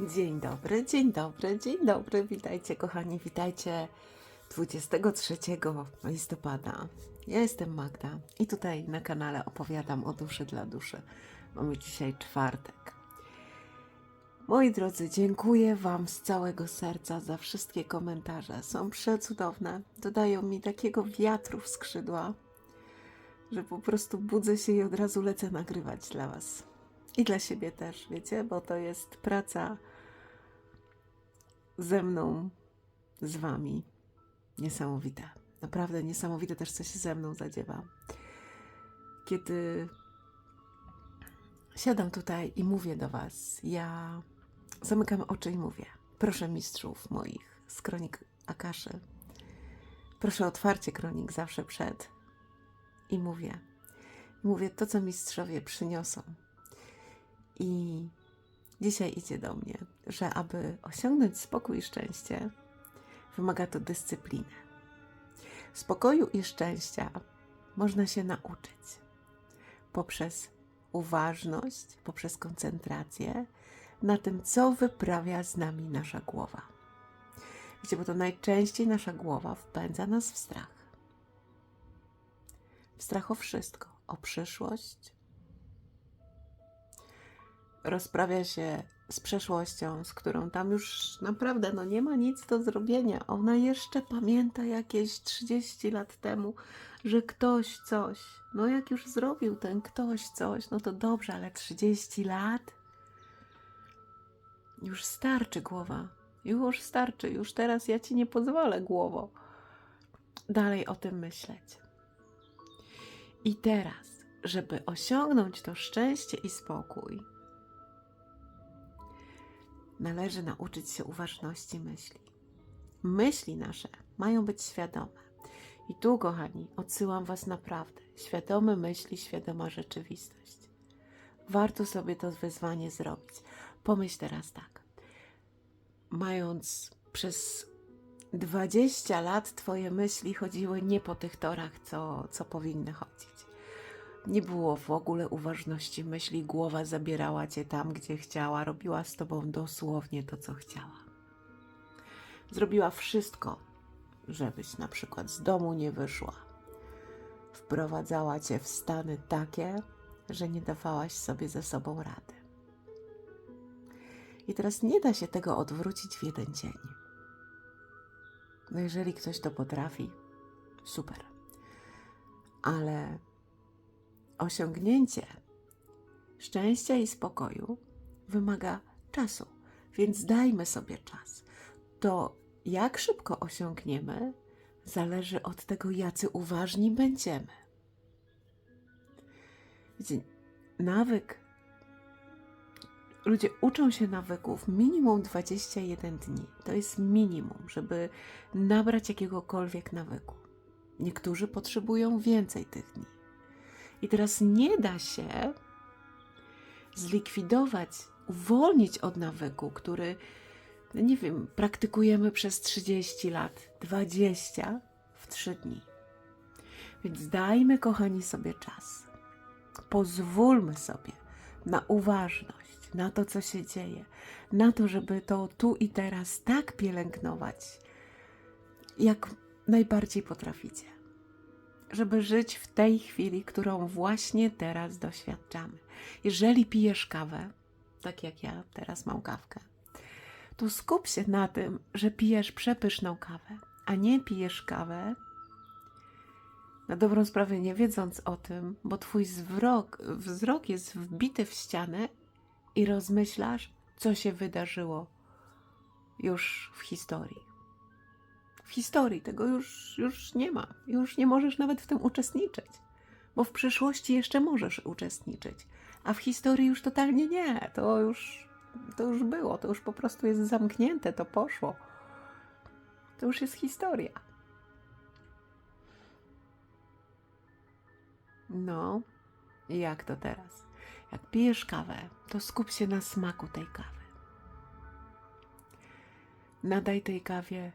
Dzień dobry, dzień dobry, dzień dobry. Witajcie, kochani, witajcie 23 listopada. Ja jestem Magda i tutaj na kanale opowiadam o duszy dla duszy. Mamy dzisiaj czwartek. Moi drodzy, dziękuję Wam z całego serca za wszystkie komentarze. Są przecudowne. Dodają mi takiego wiatru w skrzydła, że po prostu budzę się i od razu lecę nagrywać dla Was. I dla siebie też, wiecie, bo to jest praca ze mną, z Wami. Niesamowite. Naprawdę niesamowite też, co się ze mną zadziewa. Kiedy siadam tutaj i mówię do Was, ja zamykam oczy i mówię: Proszę mistrzów moich z kronik Akaszy, proszę otwarcie kronik zawsze przed. I mówię, mówię to, co mistrzowie przyniosą. I dzisiaj idzie do mnie, że aby osiągnąć spokój i szczęście, wymaga to dyscypliny. Spokoju i szczęścia można się nauczyć poprzez uważność, poprzez koncentrację na tym, co wyprawia z nami nasza głowa. Wiecie, bo to najczęściej nasza głowa wpędza nas w strach. W strach o wszystko, o przyszłość, rozprawia się z przeszłością, z którą tam już naprawdę no nie ma nic do zrobienia. Ona jeszcze pamięta jakieś 30 lat temu, że ktoś coś, no jak już zrobił ten ktoś coś, no to dobrze, ale 30 lat? Już starczy głowa, już starczy, już teraz ja ci nie pozwolę głowo dalej o tym myśleć. I teraz, żeby osiągnąć to szczęście i spokój, należy nauczyć się uważności myśli. Myśli nasze mają być świadome. I tu, kochani, odsyłam Was naprawdę. Świadome myśli, świadoma rzeczywistość. Warto sobie to wyzwanie zrobić. Pomyśl teraz tak. Mając przez 20 lat Twoje myśli chodziły nie po tych torach, co, co powinny chodzić. Nie było w ogóle uważności myśli, głowa zabierała cię tam, gdzie chciała, robiła z tobą dosłownie to, co chciała. Zrobiła wszystko, żebyś na przykład z domu nie wyszła. Wprowadzała cię w stany takie, że nie dawałaś sobie ze sobą rady. I teraz nie da się tego odwrócić w jeden dzień. No jeżeli ktoś to potrafi, super. Ale osiągnięcie szczęścia i spokoju wymaga czasu, więc dajmy sobie czas. To jak szybko osiągniemy, zależy od tego, jacy uważni będziemy. Wiecie, nawyk. Ludzie uczą się nawyków minimum 21 dni. To jest minimum, żeby nabrać jakiegokolwiek nawyku. Niektórzy potrzebują więcej tych dni. I teraz nie da się zlikwidować, uwolnić od nawyku, który, no nie wiem, praktykujemy przez 30 lat, 20 w 3 dni. Więc dajmy, kochani, sobie czas. Pozwólmy sobie na uważność, na to, co się dzieje, na to, żeby to tu i teraz tak pielęgnować, jak najbardziej potraficie żeby żyć w tej chwili, którą właśnie teraz doświadczamy. Jeżeli pijesz kawę, tak jak ja teraz mam kawkę, to skup się na tym, że pijesz przepyszną kawę, a nie pijesz kawę na dobrą sprawę nie wiedząc o tym, bo twój zwrok, wzrok jest wbity w ścianę i rozmyślasz, co się wydarzyło już w historii w historii. Tego już, już nie ma. Już nie możesz nawet w tym uczestniczyć, bo w przyszłości jeszcze możesz uczestniczyć, a w historii już totalnie nie. To już, to już było, to już po prostu jest zamknięte, to poszło. To już jest historia. No, jak to teraz? Jak pijesz kawę, to skup się na smaku tej kawy. Nadaj tej kawie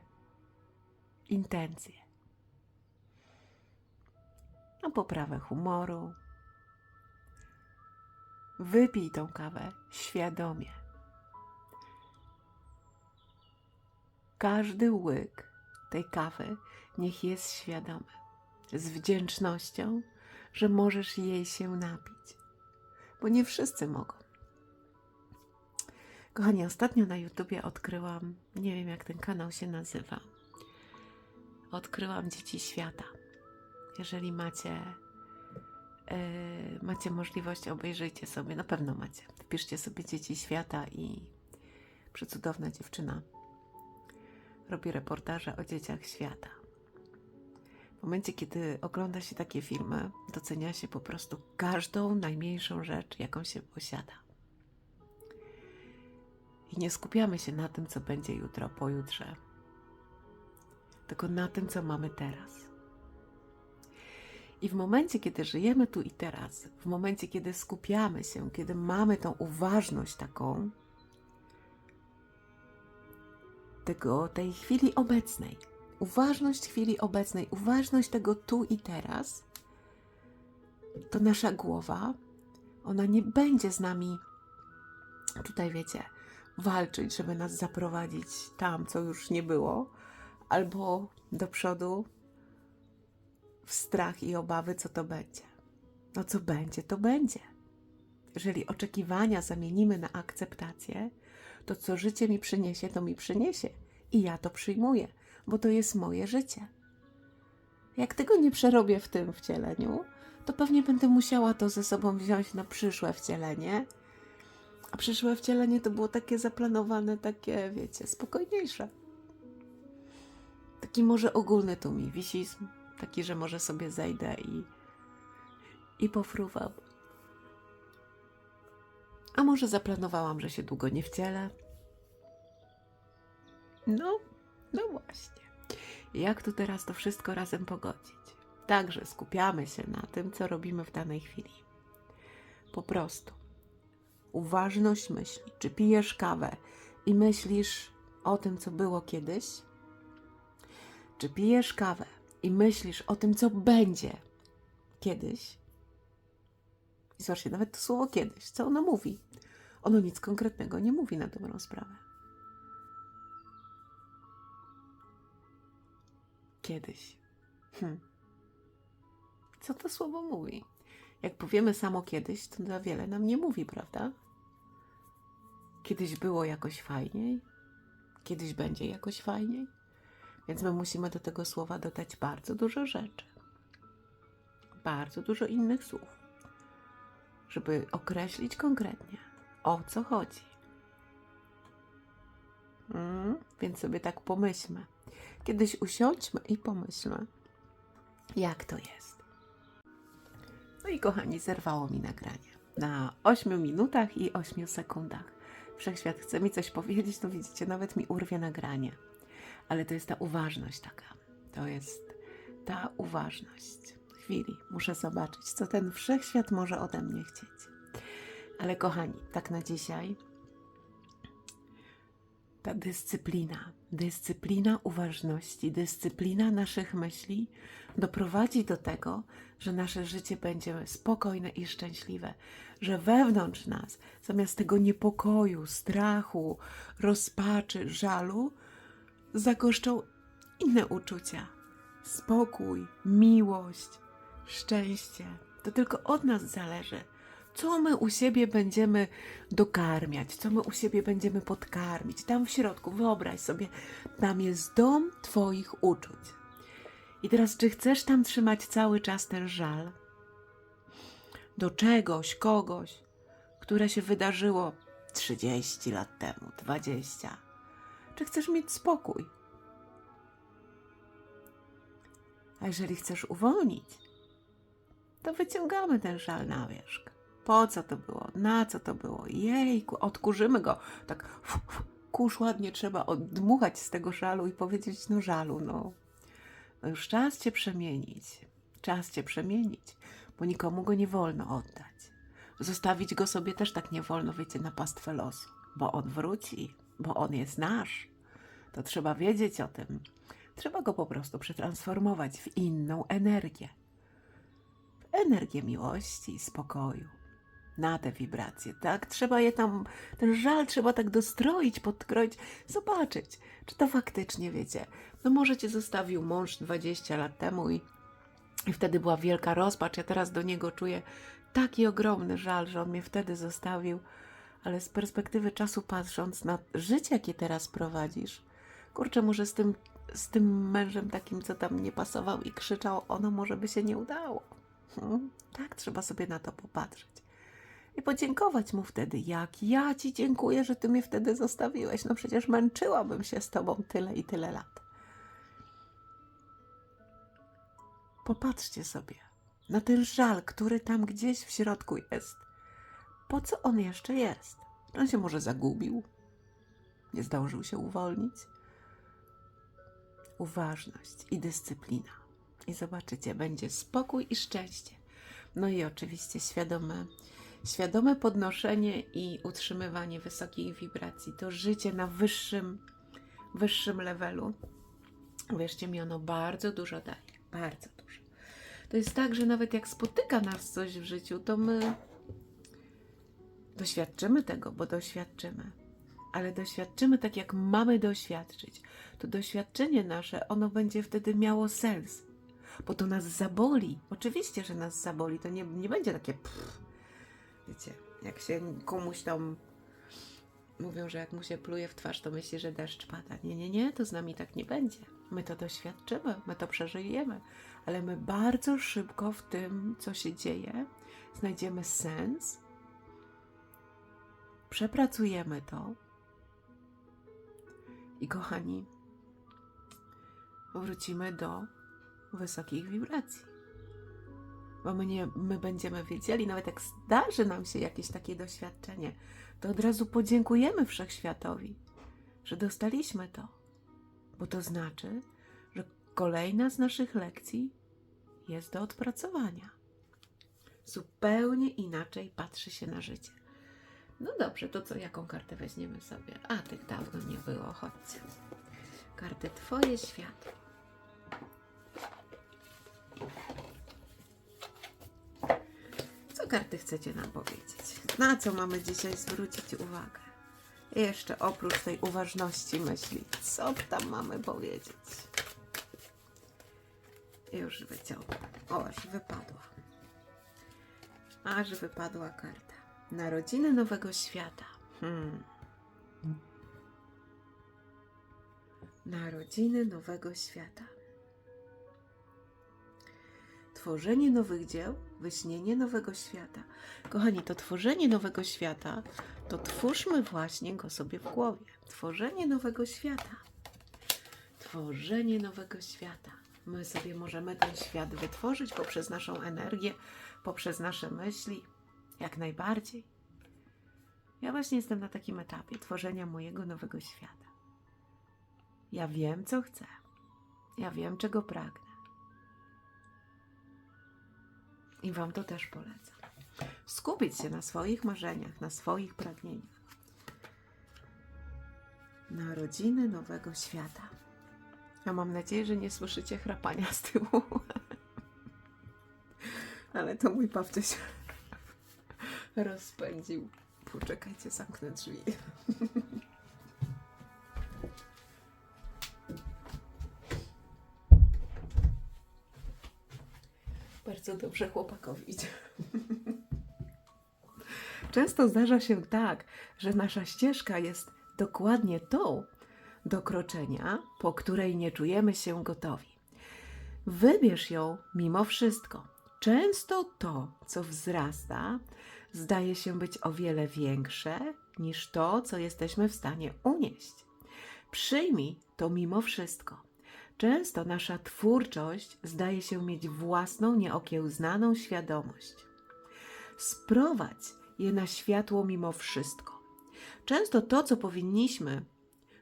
intencje. Na poprawę humoru. Wypij tą kawę świadomie. każdy łyk tej kawy niech jest świadomy, z wdzięcznością, że możesz jej się napić, bo nie wszyscy mogą. Kochani, ostatnio na YouTubie odkryłam, nie wiem jak ten kanał się nazywa, odkryłam Dzieci Świata. Jeżeli macie, yy, macie możliwość, obejrzyjcie sobie, na pewno macie. Wpiszcie sobie Dzieci Świata i przecudowna dziewczyna robi reportaże o dzieciach świata. W momencie, kiedy ogląda się takie filmy, docenia się po prostu każdą najmniejszą rzecz, jaką się posiada. I nie skupiamy się na tym, co będzie jutro, pojutrze, tylko na tym, co mamy teraz. I w momencie, kiedy żyjemy tu i teraz, w momencie, kiedy skupiamy się, kiedy mamy tą uważność taką, tego, tej chwili obecnej, uważność chwili obecnej, uważność tego tu i teraz, to nasza głowa, ona nie będzie z nami, tutaj wiecie, walczyć, żeby nas zaprowadzić tam, co już nie było, albo do przodu w strach i obawy, co to będzie. No co będzie, to będzie. Jeżeli oczekiwania zamienimy na akceptację, to co życie mi przyniesie, to mi przyniesie. I ja to przyjmuję, bo to jest moje życie. Jak tego nie przerobię w tym wcieleniu, to pewnie będę musiała to ze sobą wziąć na przyszłe wcielenie. A przyszłe wcielenie to było takie zaplanowane, takie, wiecie, spokojniejsze. Taki może ogólny tu mi wisizm, taki, że może sobie zejdę i, i pofruwam. A może zaplanowałam, że się długo nie wcielę? No, no właśnie. Jak tu teraz to wszystko razem pogodzić? Także skupiamy się na tym, co robimy w danej chwili. Po prostu. Uważność myśli. Czy pijesz kawę i myślisz o tym, co było kiedyś? Czy pijesz kawę i myślisz o tym, co będzie kiedyś? I zobaczcie, nawet to słowo kiedyś, co ono mówi? Ono nic konkretnego nie mówi na dobrą sprawę. Kiedyś. Hm. Co to słowo mówi? Jak powiemy samo kiedyś, to za wiele nam nie mówi, prawda? Kiedyś było jakoś fajniej, kiedyś będzie jakoś fajniej, więc my musimy do tego słowa dodać bardzo dużo rzeczy. Bardzo dużo innych słów żeby określić konkretnie, o co chodzi. Mm, więc sobie tak pomyślmy. Kiedyś usiądźmy i pomyślmy, jak to jest. No i kochani, zerwało mi nagranie na 8 minutach i 8 sekundach. Wszechświat chce mi coś powiedzieć, to widzicie, nawet mi urwie nagranie. Ale to jest ta uważność taka. To jest ta uważność chwili muszę zobaczyć, co ten wszechświat może ode mnie chcieć. Ale kochani, tak na dzisiaj ta dyscyplina, dyscyplina uważności, dyscyplina naszych myśli doprowadzi do tego, że nasze życie będzie spokojne i szczęśliwe, że wewnątrz nas, zamiast tego niepokoju, strachu, rozpaczy, żalu, zagoszczą inne uczucia. Spokój, miłość, szczęście. To tylko od nas zależy. Co my u siebie będziemy dokarmiać, co my u siebie będziemy podkarmić. Tam w środku, wyobraź sobie, tam jest dom Twoich uczuć. I teraz, czy chcesz tam trzymać cały czas ten żal do czegoś, kogoś, które się wydarzyło 30 lat temu, 20? Czy chcesz mieć spokój? A jeżeli chcesz uwolnić, to wyciągamy ten żal na wierzch. Po co to było? Na co to było? Jejku, odkurzymy go. Tak, fu, kurz ładnie trzeba oddmuchać z tego żalu i powiedzieć, no żalu, no. no już czas cię przemienić. Czas cię przemienić, bo nikomu go nie wolno oddać. Zostawić go sobie też tak nie wolno, wiecie, na pastwę losu, bo on wróci, bo on jest nasz. To trzeba wiedzieć o tym. Trzeba go po prostu przetransformować w inną energię energię miłości i spokoju. na te wibracje, tak? Trzeba je tam, ten żal trzeba tak dostroić, podkroić, zobaczyć, czy to faktycznie, wiecie, no może cię zostawił mąż 20 lat temu i, i wtedy była wielka rozpacz, ja teraz do niego czuję taki ogromny żal, że on mnie wtedy zostawił, ale z perspektywy czasu patrząc na życie, jakie teraz prowadzisz, kurczę, może z tym, z tym mężem takim, co tam nie pasował i krzyczał, ono może by się nie udało. Hmm? Tak, trzeba sobie na to popatrzeć. I podziękować mu wtedy, jak ja ci dziękuję, że ty mnie wtedy zostawiłeś. No przecież męczyłabym się z tobą tyle i tyle lat. Popatrzcie sobie na ten żal, który tam gdzieś w środku jest. Po co on jeszcze jest? On się może zagubił, nie zdążył się uwolnić. Uważność i dyscyplina. I zobaczycie, będzie spokój i szczęście. No i oczywiście świadome, świadome podnoszenie i utrzymywanie wysokich wibracji. To życie na wyższym, wyższym levelu. Wierzcie mi, ono bardzo dużo daje. Bardzo dużo. To jest tak, że nawet jak spotyka nas coś w życiu, to my doświadczymy tego, bo doświadczymy. Ale doświadczymy tak, jak mamy doświadczyć. To doświadczenie nasze, ono będzie wtedy miało sens, bo to nas zaboli. Oczywiście, że nas zaboli. To nie, nie będzie takie. Pff, wiecie, jak się komuś tam mówią, że jak mu się pluje w twarz, to myśli, że deszcz pada. Nie, nie, nie, to z nami tak nie będzie. My to doświadczymy, my to przeżyjemy, ale my bardzo szybko w tym, co się dzieje, znajdziemy sens, przepracujemy to i kochani, wrócimy do wysokich wibracji. Bo my, nie, my będziemy wiedzieli, nawet jak zdarzy nam się jakieś takie doświadczenie, to od razu podziękujemy wszechświatowi, że dostaliśmy to. Bo to znaczy, że kolejna z naszych lekcji jest do odpracowania. Zupełnie inaczej patrzy się na życie. No dobrze, to co, jaką kartę weźmiemy sobie? A, tych dawno nie było, chodźcie. Karty Twoje światło. Co karty chcecie nam powiedzieć? Na co mamy dzisiaj zwrócić uwagę? Jeszcze oprócz tej uważności myśli, co tam mamy powiedzieć? Już wyciągnę. O, aż wypadła. Aż wypadła karta. Narodziny Nowego Świata. Hmm. Narodziny Nowego Świata. Tworzenie nowych dzieł, wyśnienie nowego świata. Kochani, to tworzenie nowego świata, to twórzmy właśnie go sobie w głowie. Tworzenie nowego świata. Tworzenie nowego świata. My sobie możemy ten świat wytworzyć poprzez naszą energię, poprzez nasze myśli, jak najbardziej. Ja właśnie jestem na takim etapie tworzenia mojego nowego świata. Ja wiem, co chcę. Ja wiem, czego pragnę. I Wam to też polecam. Skupić się na swoich marzeniach, na swoich pragnieniach. Narodziny nowego świata. Ja mam nadzieję, że nie słyszycie chrapania z tyłu. Ale to mój się rozpędził. Poczekajcie, zamknę drzwi. Bardzo dobrze chłopakowi idzie. Często zdarza się tak, że nasza ścieżka jest dokładnie tą do kroczenia, po której nie czujemy się gotowi. Wybierz ją mimo wszystko. Często to, co wzrasta, zdaje się być o wiele większe niż to, co jesteśmy w stanie unieść. Przyjmij to mimo wszystko. Często nasza twórczość zdaje się mieć własną, nieokiełznaną świadomość. Sprowadź je na światło mimo wszystko. Często to, co powinniśmy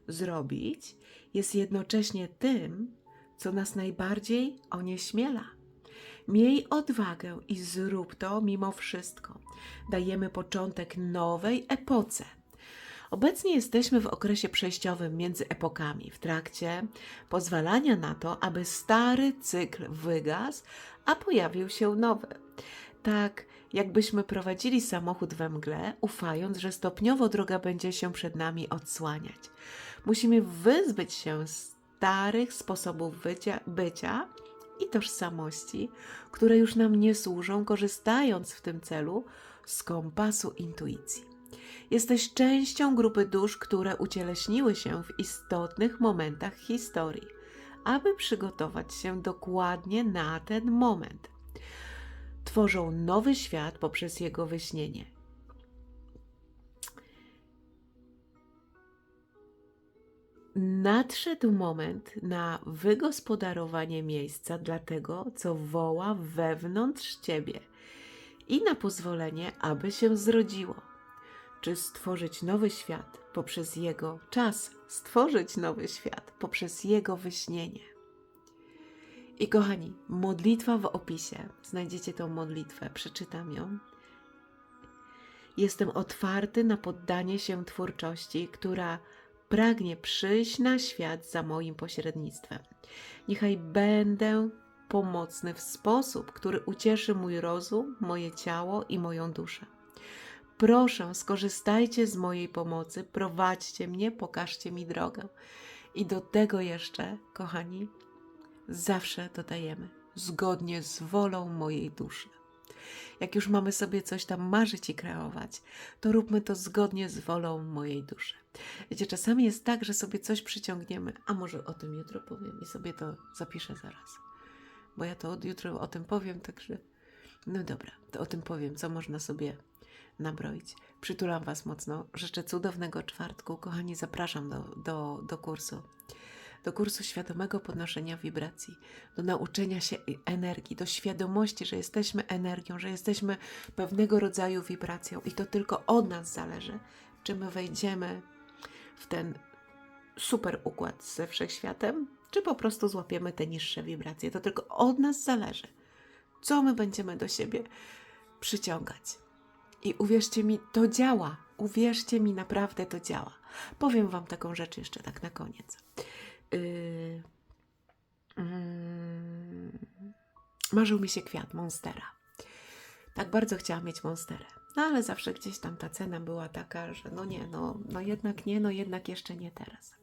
zrobić, jest jednocześnie tym, co nas najbardziej onieśmiela. Miej odwagę i zrób to mimo wszystko. Dajemy początek nowej epoce. Obecnie jesteśmy w okresie przejściowym między epokami, w trakcie pozwalania na to, aby stary cykl wygasł, a pojawił się nowy. Tak jakbyśmy prowadzili samochód we mgle, ufając, że stopniowo droga będzie się przed nami odsłaniać. Musimy wyzbyć się starych sposobów bycia, bycia i tożsamości, które już nam nie służą, korzystając w tym celu z kompasu intuicji. Jesteś częścią grupy dusz, które ucieleśniły się w istotnych momentach historii, aby przygotować się dokładnie na ten moment. Tworzą nowy świat poprzez jego wyśnienie. Nadszedł moment na wygospodarowanie miejsca dla tego, co woła wewnątrz ciebie i na pozwolenie, aby się zrodziło. Czy stworzyć nowy świat poprzez jego czas, stworzyć nowy świat poprzez jego wyśnienie. I kochani, modlitwa w opisie. Znajdziecie tą modlitwę, przeczytam ją. Jestem otwarty na poddanie się twórczości, która pragnie przyjść na świat za moim pośrednictwem. Niechaj będę pomocny w sposób, który ucieszy mój rozum, moje ciało i moją duszę. Proszę, skorzystajcie z mojej pomocy, prowadźcie mnie, pokażcie mi drogę. I do tego jeszcze, kochani, zawsze dodajemy zgodnie z wolą mojej duszy. Jak już mamy sobie coś tam marzyć i kreować, to róbmy to zgodnie z wolą mojej duszy. Wiecie, czasami jest tak, że sobie coś przyciągniemy, a może o tym jutro powiem i sobie to zapiszę zaraz. Bo ja to od jutro o tym powiem, także no dobra, to o tym powiem, co można sobie nabroić. Przytulam Was mocno. Życzę cudownego czwartku. Kochani, zapraszam do, do, do kursu. Do kursu świadomego podnoszenia wibracji, do nauczenia się energii, do świadomości, że jesteśmy energią, że jesteśmy pewnego rodzaju wibracją i to tylko od nas zależy, czy my wejdziemy w ten super układ ze wszechświatem, czy po prostu złapiemy te niższe wibracje. To tylko od nas zależy, co my będziemy do siebie przyciągać. I uwierzcie mi, to działa. Uwierzcie mi, naprawdę to działa. Powiem Wam taką rzecz jeszcze tak na koniec. Yy... Marzył mi się kwiat monstera. Tak bardzo chciałam mieć monsterę. No ale zawsze gdzieś tam ta cena była taka, że no nie, no, no jednak nie, no jednak jeszcze nie teraz.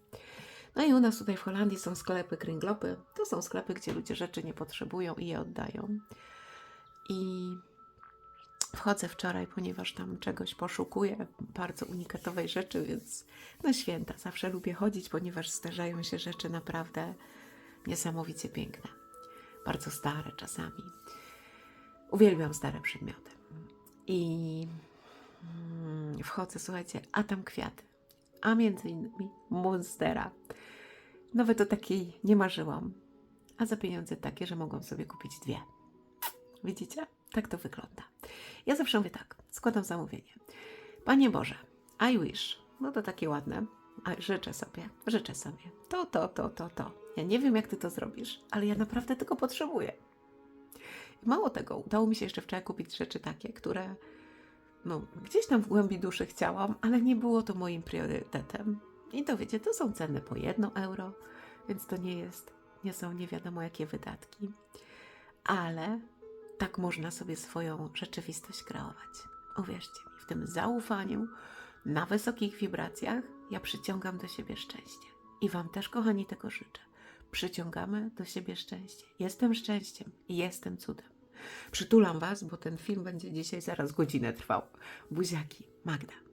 No i u nas tutaj w Holandii są sklepy kręglopy. To są sklepy, gdzie ludzie rzeczy nie potrzebują i je oddają. I wchodzę wczoraj, ponieważ tam czegoś poszukuję, bardzo unikatowej rzeczy, więc na święta zawsze lubię chodzić, ponieważ zdarzają się rzeczy naprawdę niesamowicie piękne. Bardzo stare czasami. Uwielbiam stare przedmioty. I mm, wchodzę, słuchajcie, a tam kwiaty. A między innymi monstera. Nawet o takiej nie marzyłam. A za pieniądze takie, że mogłam sobie kupić dwie. Widzicie? Tak to wygląda. Ja zawsze mówię tak, składam zamówienie. Panie Boże, I wish. No to takie ładne. Życzę sobie, życzę sobie. To, to, to, to, to. Ja nie wiem, jak ty to zrobisz, ale ja naprawdę tego potrzebuję. Mało tego, udało mi się jeszcze wczoraj kupić rzeczy takie, które no, gdzieś tam w głębi duszy chciałam, ale nie było to moim priorytetem. I to wiecie, to są ceny po 1 euro, więc to nie jest, nie są nie wiadomo jakie wydatki. Ale tak można sobie swoją rzeczywistość kreować. Uwierzcie mi, w tym zaufaniu, na wysokich wibracjach, ja przyciągam do siebie szczęście. I Wam też, kochani, tego życzę. Przyciągamy do siebie szczęście. Jestem szczęściem i jestem cudem. Przytulam Was, bo ten film będzie dzisiaj zaraz godzinę trwał. Buziaki, Magda.